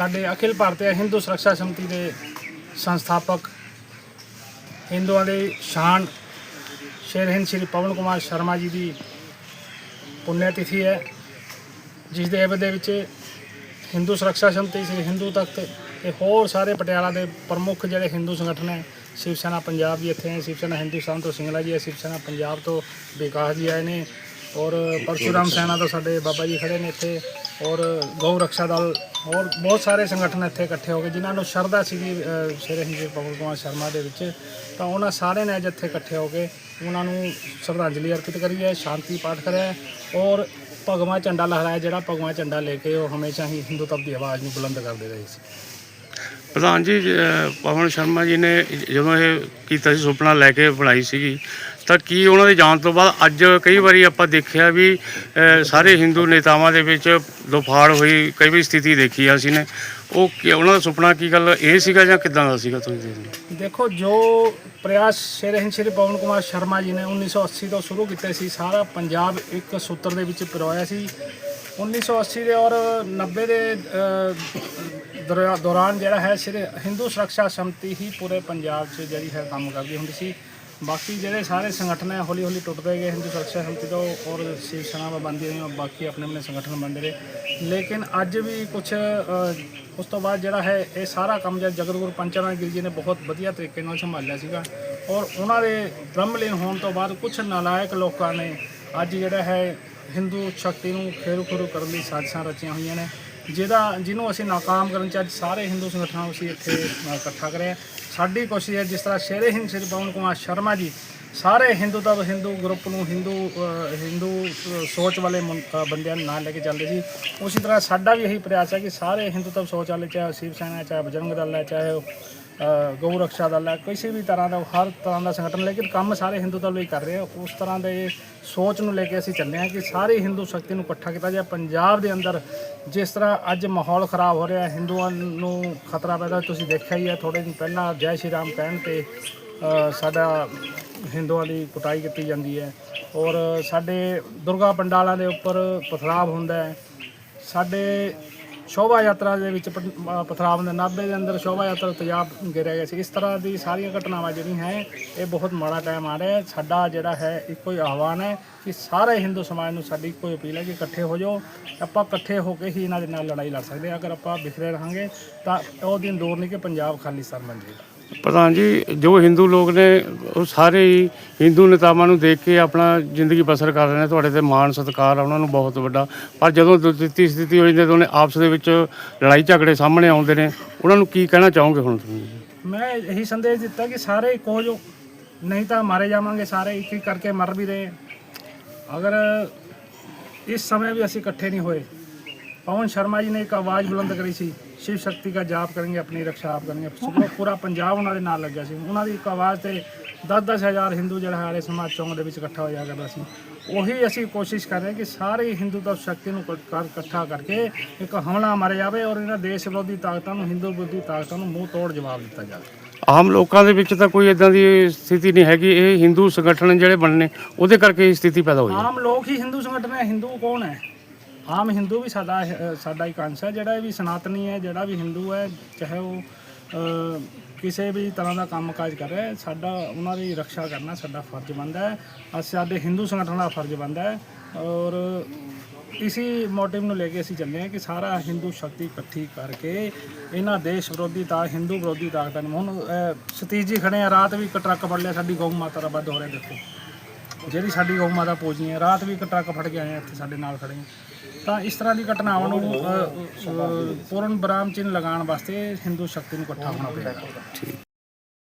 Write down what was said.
ਸਾਡੇ ਅਖਿਲ ਭਾਰਤੀ ਹਿੰਦੂ ਸੁਰੱਖਿਆ ਸਮਿਤੀ ਦੇ ਸੰਸਥਾਪਕ ਹਿੰਦੂਆਂ ਦੇ ਸ਼ਾਨ ਸ਼ੇਰ ਹਿੰਦ ਸ਼੍ਰੀ ਪਵਨ ਕੁਮਾਰ ਸ਼ਰਮਾ ਜੀ ਦੀ ਪੁੰਨਿਆ ਤਿਥੀ ਹੈ, ਜਿਸ ਦੇ ਅਵਧ ਦੇ ਵਿੱਚ ਹਿੰਦੂ ਸੁਰੱਖਿਆ ਸਮਿਤੀ ਸ੍ਰੀ ਹਿੰਦੂ ਤਖਤ ਤੇ ਹੋਰ ਸਾਰੇ ਪਟਿਆਲਾ ਦੇ ਪ੍ਰਮੁੱਖ ਜਿਹੜੇ ਹਿੰਦੂ ਸੰਗਠਨ ਹੈ, ਸ਼ਿਵ ਸੈਨਾ ਪੰਜਾਬ ਜੀ ਇੱਥੇ ਹੈ, ਸ਼ਿਵ ਸੈਨਾ ਹਿੰਦੁਸਤਾਨ ਤੋਂ ਸਿੰਗਲਾ ਜੀ ਹੈ, ਸ਼ਿਵ ਸੈਨਾ ਪੰਜਾਬ ਤੋਂ ਵਿਕਾਸ ਜੀ ਆਏ ਨੇ ਔਰ ਪਰਸ਼ੂਰਾਮ ਸੈਨਾ ਤੋਂ ਸਾਡੇ ਬਾਬਾ ਜੀ ਖੜੇ ਨੇ ਇੱਥੇ। ਔਰ ਗਊ ਰੱਖਿਆ ਦਲ ਔਰ ਬਹੁਤ ਸਾਰੇ ਸੰਗਠਨ ਇੱਥੇ ਇਕੱਠੇ ਹੋ ਗਏ ਜਿਨ੍ਹਾਂ ਨੂੰ ਸ਼ਰਧਾ ਸੀਗੀ ਅ, ਸ਼ੇਰ ਹਿੰਦ ਪਵਨ ਕੁਮਾਰ ਸ਼ਰਮਾ ਦੇ ਵਿੱਚ ਤਾਂ ਉਹਨਾਂ ਸਾਰਿਆਂ ਨੇ ਅੱਜ ਇੱਥੇ ਇਕੱਠੇ ਹੋ ਕੇ ਉਹਨਾਂ ਨੂੰ ਸ਼ਰਧਾਂਜਲੀ ਅਰਪਿਤ ਕਰੀ ਹੈ ਸ਼ਾਂਤੀ ਪਾਠ ਕਰਿਆ ਔਰ ਭਗਵਾ ਝੰਡਾ ਲਹਿਰਾਇਆ ਜਿਹੜਾ ਭਗਵਾ ਝੰਡਾ ਲੈ ਕੇ ਉਹ ਹਮੇਸ਼ਾ ਹੀ ਹਿੰਦੂ ਤਪ ਦੀ ਆਵਾਜ਼ ਨੂੰ ਬੁਲੰਦ ਕਰਦੇ ਰਹੇ ਸੀ। ਪ੍ਰਧਾਨ ਜੀ ਪਵਨ ਸ਼ਰਮਾ ਜੀ ਨੇ ਜਦੋਂ ਇਹ ਕੀਤਾ ਸੀ, ਸੁਪਨਾ ਲੈ ਕੇ ਬਣਾਈ ਸੀਗੀ, ਤਾਂ ਕੀ ਉਹਨਾਂ ਦੇ ਜਾਣ ਤੋਂ ਬਾਅਦ ਅੱਜ ਕਈ ਵਾਰੀ ਆਪਾਂ ਦੇਖਿਆ ਵੀ ਸਾਰੇ ਹਿੰਦੂ ਨੇਤਾਵਾਂ ਦੇ ਵਿੱਚ ਦੁਫਾੜ ਹੋਈ, ਕਈ ਵਾਰੀ ਸਥਿਤੀ ਦੇਖੀ ਆ ਅਸੀਂ ਨੇ ਉਹ ਉਹਨਾਂ ਦਾ ਸੁਪਨਾ ਕੀ ਗੱਲ, ਇਹ ਸੀਗਾ ਜਾਂ ਕਿਦਾਂ ਦਾ ਸੀਗਾ ਤੁਸੀਂ ਦੇਖਦੇ ਹੋ? ਦੇਖੋ, ਜੋ ਪ੍ਰਯਾਸ ਸ਼ੇਰ ਸ਼੍ਰੀ ਪਵਨ ਕੁਮਾਰ ਸ਼ਰਮਾ ਜੀ ਨੇ 1980 ਤੋਂ ਸ਼ੁਰੂ ਕੀਤਾ ਸੀ, ਸਾਰਾ ਪੰਜਾਬ ਇੱਕ ਸੂਤਰ ਦੇ ਵਿੱਚ ਪਿਰੋਇਆ ਸੀ 1980 ਦੇ ਔਰ 90 ਦੇ ਦੌਰਾ- ਦੌਰਾਨ ਜਿਹੜਾ ਹੈ ਸਿਰ ਹਿੰਦੂ ਸੁਰੱਖਿਆ ਸਮਿਤੀ ਹੀ ਪੂਰੇ ਪੰਜਾਬ 'ਚ ਜਿਹੜੀ ਹੈ ਕੰਮ ਕਰਦੀ ਹੁੰਦੀ ਸੀ। ਬਾਕੀ ਜਿਹੜੇ ਸਾਰੇ ਸੰਗਠਨ ਹੈ ਹੌਲੀ ਹੌਲੀ ਟੁੱਟਦੇ ਗਏ ਹਿੰਦੂ ਸੁਰੱਖਿਆ ਸਮਿਤੀ ਤੋਂ ਔਰ ਸ਼ਿਵ ਸੈਨਾ ਬੰਦੀ ਰਹੀਆਂ ਬਾਕੀ ਆਪਣੇ ਆਪਣੇ ਸੰਗਠਨ ਬਣਦੇ ਰਹੇ। ਲੇਕਿਨ ਅੱਜ ਵੀ ਕੁਝ ਉਸ ਤੋਂ ਬਾਅਦ ਜਿਹੜਾ ਹੈ ਇਹ ਸਾਰਾ ਕੰਮ ਜਿਹੜਾ ਜਗਤ ਗੁਰੂ ਪੰਚਾਨਨ ਗਿਰੀ ਜੀ ਨੇ ਬਹੁਤ ਵਧੀਆ ਤਰੀਕੇ ਨਾਲ ਸੰਭਾਲਿਆ ਸੀਗਾ। ਔਰ ਉਹਨਾਂ ਦੇ ਬ੍ਰਹਮਲੀਨ ਹੋਣ ਤੋਂ ਬਾਅਦ ਕੁਝ ਨਾਲਾਇਕ ਲੋਕਾਂ ਨੇ ਅੱਜ ਜਿਹੜਾ ਹੈ ਹਿੰਦੂ ਸ਼ਕਤੀ ਨੂੰ ਖੇਰੂ ਖੇਰੂ ਕਰਨ ਲਈ ਸਾਜ਼ਿਸ਼ਾਂ ਰਚੀਆਂ ਹੋਈਆਂ ਨੇ। ਜਿਹਦਾ ਜਿਹਨੂੰ ਅਸੀਂ ਨਾਕਾਮ ਕਰਨ ਚ ਅੱਜ ਸਾਰੇ ਹਿੰਦੂ ਸੰਗਠਨਾਂ ਨੂੰ ਅਸੀਂ ਇੱਥੇ ਅ, ਇਕੱਠਾ ਕਰਿਆ। ਸਾਡੀ ਕੋਸ਼ਿਸ਼ ਹੈ ਜਿਸ ਤਰ੍ਹਾਂ ਸ਼ੇਰੇ ਹਿੰਦ ਸ਼੍ਰੀ ਪਵਨ ਕੁਮਾਰ ਸ਼ਰਮਾ ਜੀ ਸਾਰੇ ਹਿੰਦੂ ਦਾ ਹਿੰਦੂ ਗਰੁੱਪ ਨੂੰ ਹਿੰਦੂ ਅ, ਹਿੰਦੂ ਅ, ਸੋਚ ਵਾਲੇ ਮੁੰ- ਅ, ਬੰਦਿਆਂ ਨੂੰ ਨਾਲ ਲੈ ਕੇ ਚੱਲਦੇ ਸੀ ਉਸੇ ਤਰ੍ਹਾਂ ਸਾਡਾ ਵੀ ਇਹੀ ਪ੍ਰਯਾਸ ਹੈ ਕਿ ਸਾਰੇ ਹਿੰਦੂ ਤਬ ਸੋਚ ਵਾਲੇ ਚਾਹੇ ਉਹ ਸ਼ਿਵ ਸੈਨਾ ਹੈ, ਚਾਹੇ ਬਜਰੰਗ ਦਲ ਹੈ ਚਾਹੇ ਉਹ, ਅ, ਗਊ ਰਕਸ਼ਾ ਦਲ ਹੈ ਕਿਸੇ ਵੀ ਤਰ੍ਹਾਂ ਦਾ ਉਹ ਹਰ ਤਰ੍ਹਾਂ ਦਾ ਸੰਗਠਨ ਲੇਕਿਨ ਕੰਮ ਸਾਰੇ ਹਿੰਦੂ ਦਲ ਹੀ ਕਰ ਰਹੇ ਆ। ਉਸ ਤਰ੍ਹਾਂ ਦੇ ਸੋਚ ਨੂੰ ਲੈ ਕੇ ਅਸੀਂ ਚੱਲੇ ਹਾਂ ਕਿ ਸਾਰੀ ਹਿੰਦੂ ਸ਼ਕਤੀ ਨੂੰ ਇਕੱਠਾ ਕੀਤਾ ਜਾਏ। ਪੰਜਾਬ ਦੇ ਅੰਦਰ ਜਿਸ ਤਰ੍ਹਾਂ ਅੱਜ ਮਾਹੌਲ ਖਰਾਬ ਹੋ ਰਿਹਾ, ਹਿੰਦੂਆਂ ਨੂੰ ਖਤਰਾ ਪੈਦਾ, ਤੁਸੀਂ ਦੇਖਿਆ ਹੀ ਹੈ ਥੋੜੇ ਦਿਨ ਪਹਿਲਾਂ ਜੈ ਸ਼੍ਰੀ ਰਾਮ ਕਹਿਣ ਤੇ ਸਾਡਾ ਹਿੰਦੂਆਂ ਦੀ ਕੁਟਾਈ ਕੀਤੀ ਜਾਂਦੀ ਹੈ ਔਰ ਸਾਡੇ ਦੁਰਗਾ ਪੰਡਾਲਾਂ ਦੇ ਉੱਪਰ ਪਥਰਾਵ ਹੁੰਦਾ ਹੈ। ਸਾਡੇ ਸ਼ੋਭਾ ਯਾਤਰਾ ਦੇ ਵਿੱਚ ਪ- ਅ, ਪਥਰਾਵ ਹੁੰਦੇ ਨਾਭੇ ਦੇ ਅੰਦਰ ਸ਼ੋਭਾ ਯਾਤਰਾ ਤੇਜ਼ਾਬ ਗਿਰਿਆ ਗਿਆ ਸੀ। ਇਸ ਤਰ੍ਹਾਂ ਦੀ ਸਾਰੀਆਂ ਘਟਨਾਵਾਂ ਜਿਹੜੀਆਂ ਹੈ ਇਹ ਬਹੁਤ ਮਾੜਾ ਟਾਈਮ ਆ ਰਿਹਾ ਸਾਡਾ ਜਿਹੜਾ ਹੈ ਇੱਕੋ ਹੀ ਆਹਵਾਨ ਹੈ ਕਿ ਸਾਰੇ ਹਿੰਦੂ ਸਮਾਜ ਨੂੰ ਸਾਡੀ ਇੱਕੋ ਹੀ ਅਪੀਲ ਹੈ ਕਿ ਇਕੱਠੇ ਹੋ ਜਾਓ। ਆਪਾਂ ਇਕੱਠੇ ਹੋ ਕੇ ਹੀ ਇਹਨਾਂ ਦੇ ਨਾਲ ਲੜਾਈ ਲੜ ਸਕਦੇ ਹਾਂ। ਅਗਰ ਆਪਾਂ ਬਿਖਰੇ ਰਹਾਂਗੇ ਤਾਂ ਉਹ ਦਿਨ ਦੂਰ ਨਹੀਂ ਕਿ ਪੰਜਾਬ ਖਾਲੀ ਸਰ ਬਣ ਜਾਏਗਾ ਪ੍ਰਧਾਨ ਜੀ, ਜੋ ਹਿੰਦੂ ਲੋਕ ਨੇ, ਉਹ ਸਾਰੇ ਹੀ ਹਿੰਦੂ ਨੇਤਾਵਾਂ ਨੂੰ ਦੇਖ ਕੇ ਆਪਣਾ ਜ਼ਿੰਦਗੀ ਬਸਰ ਕਰ ਰਹੇ ਨੇ। ਤੁਹਾਡੇ ਤੇ ਮਾਣ ਸਤਿਕਾਰ ਆ, ਉਹਨਾਂ ਨੂੰ ਬਹੁਤ ਵੱਡਾ। ਪਰ ਜਦੋਂ ਦਿੱਤੀ ਸਥਿਤੀ ਹੋ ਜਾਂਦੀ ਤਾਂ ਉਹਨੇ ਆਪਸ ਦੇ ਵਿੱਚ ਲੜਾਈ ਝਗੜੇ ਸਾਹਮਣੇ ਆਉਂਦੇ ਨੇ। ਉਹਨਾਂ ਨੂੰ ਕੀ ਕਹਿਣਾ ਚਾਹੋਗੇ ਹੁਣ ਤੁਸੀਂ? ਮੈਂ ਇਹੀ ਸੰਦੇਸ਼ ਦਿੱਤਾ ਕਿ ਸਾਰੇ ਇੱਕੋ ਜੋ। ਨਹੀਂ ਤਾਂ ਮਾਰੇ ਜਾਵਾਂਗੇ ਸਾਰੇ ਇੱਕ ਇੱਕ ਕਰਕੇ ਮਰ ਵੀ ਰਹੇ। ਅਗਰ ਇਸ ਸਮੇਂ ਵੀ ਅਸੀਂ ਇਕੱਠੇ ਨਹੀਂ ਹੋਏ ਪਵਨ ਸ਼ਰਮਾ ਜੀ ਨੇ ਇੱਕ ਆਵਾਜ਼ ਬੁਲੰਦ ਕਰੀ ਸੀ ਸ਼ਿਵ ਸ਼ਕਤੀ ਦਾ ਜਾਪ ਕਰਾਂਗੇ ਆਪਣੀ ਰੱਖਿਆ ਆਪ ਕਰਾਂਗੇ ਪੂਰਾ- ਪੂਰਾ ਪੰਜਾਬ ਉਹਨਾਂ ਦੇ ਨਾਲ ਲੱਗਿਆ ਸੀ ਉਹਨਾਂ ਦੀ ਇੱਕ ਆਵਾਜ਼ ਤੇ 10-10 ਹਜ਼ਾਰ ਹਿੰਦੂ ਜਿਹੜਾ ਹਾਰੇ ਸਮਾਜ ਚੌਂਕ ਦੇ ਵਿੱਚ ਇਕੱਠਾ ਹੋਇਆ ਕਰਦਾ ਸੀ ਉਹੀ ਅਸੀਂ ਕੋਸ਼ਿਸ਼ ਕਰ ਰਹੇ ਕਿ ਸਾਰੇ ਹਿੰਦੂ ਦਾ ਸ਼ਕਤੀ ਨੂੰ ਇਕੱਠਾ ਕਰਕੇ ਇੱਕ ਹਮਲਾ ਮਾਰਿਆ ਜਾਵੇ ਔਰ ਇਹਨਾਂ ਦੇਸ਼ ਵਿਰੋਧੀ ਤਾਕਤਾਂ ਨੂੰ ਹਿੰਦੂ ਵਿਰੋਧੀ ਤਾਕਤਾਂ ਨੂੰ ਮੂੰਹ ਤੋੜ ਜਵਾਬ ਦਿੱਤਾ ਜਾਵੇ ਆਮ ਲੋਕਾਂ ਦੇ ਵਿੱਚ ਤਾਂ ਕੋਈ ਇਦਾਂ ਦੀ ਸਥਿਤੀ ਨਹੀਂ ਹੈਗੀ ਇਹ ਹਿੰਦੂ ਸੰਗਠਨ ਜਿਹੜੇ ਬਣਨੇ ਉਹਦੇ ਕਰਕੇ ਇਹ ਸਥਿਤੀ ਪੈਦਾ ਹੋਈ ਹੈ ਆਮ ਲੋਕ ਹੀ ਹਿੰਦੂ ਸੰਗਠਨ ਹੈ ਹਿੰਦੂ ਕੌਣ ਹੈ ਆਮ ਹਿੰਦੂ ਵੀ ਸਾਡਾ ਅਹ, ਸਾਡਾ ਇੱਕ ਅੰਸ਼ ਹੈ ਜਿਹੜਾ ਵੀ ਸਨਾਤਨੀ ਹੈ ਜਿਹੜਾ ਵੀ ਹਿੰਦੂ ਹੈ ਚਾਹੇ ਉਹ ਅਹ, ਕਿਸੇ ਵੀ ਤਰ੍ਹਾਂ ਦਾ ਕੰਮਕਾਜ ਕਰ ਰਿਹਾ ਹੈ ਸਾਡਾ ਉਹਨਾਂ ਦੀ ਰੱਖਿਆ ਕਰਨਾ ਸਾਡਾ ਫਰਜ਼ ਬਣਦਾ ਹੈ। ਅਸੀਂ ਸਾਡੇ ਹਿੰਦੂ ਸੰਗਠਨ ਦਾ ਫਰਜ਼ ਬਣਦਾ ਹੈ ਔਰ ਇਸੀ ਮੋਟਿਵ ਨੂੰ ਲੈ ਕੇ ਅਸੀਂ ਚੱਲੇ ਹਾਂ ਕਿ ਸਾਰਾ ਹਿੰਦੂ ਸ਼ਕਤੀ ਇਕੱਠੀ ਕਰਕੇ ਇਹਨਾਂ ਦੇਸ਼ ਵਿਰੋਧੀ ਤਾਂ ਹਿੰਦੂ ਵਿਰੋਧੀ ਤਾਕਤਾਂ ਨੂੰ ਹੁਣ ਅਹ, ਸਤੀਸ਼ ਜੀ ਖੜੇ ਆ ਰਾਤ ਵੀ ਇੱਕ ਟਰੱਕ ਫੜ ਲਿਆ ਸਾਡੀ ਗਊ ਮਾਤਾ ਦਾ ਵੱਧ ਹੋ ਰਿਹਾ ਦੇਖੋ। ਜਿਹੜੀ ਸਾਡੀ ਗਊ ਮਾਤਾ ਪੂਜਨੀ ਹੈ ਰਾਤ ਵੀ ਇੱਕ ਟਰੱਕ ਫੜ ਕੇ ਆਏ ਆ ਇੱਥੇ ਸਾਡੇ ਨਾਲ ਖੜੇ ਆ। ਤਾਂ ਇਸ ਤਰ੍ਹਾਂ ਦੀ ਘਟਨਾਵਾਂ ਨੂੰ ਅ, ਅ, ਪੂਰਨ ਬਰਾਮ ਚਿੰਨ੍ਹ ਲਗਾਉਣ ਵਾਸਤੇ ਹਿੰਦੂ ਸ਼ਕਤੀ ਨੂੰ ਇਕੱਠਾ ਹੋਣਾ ਪਏਗਾ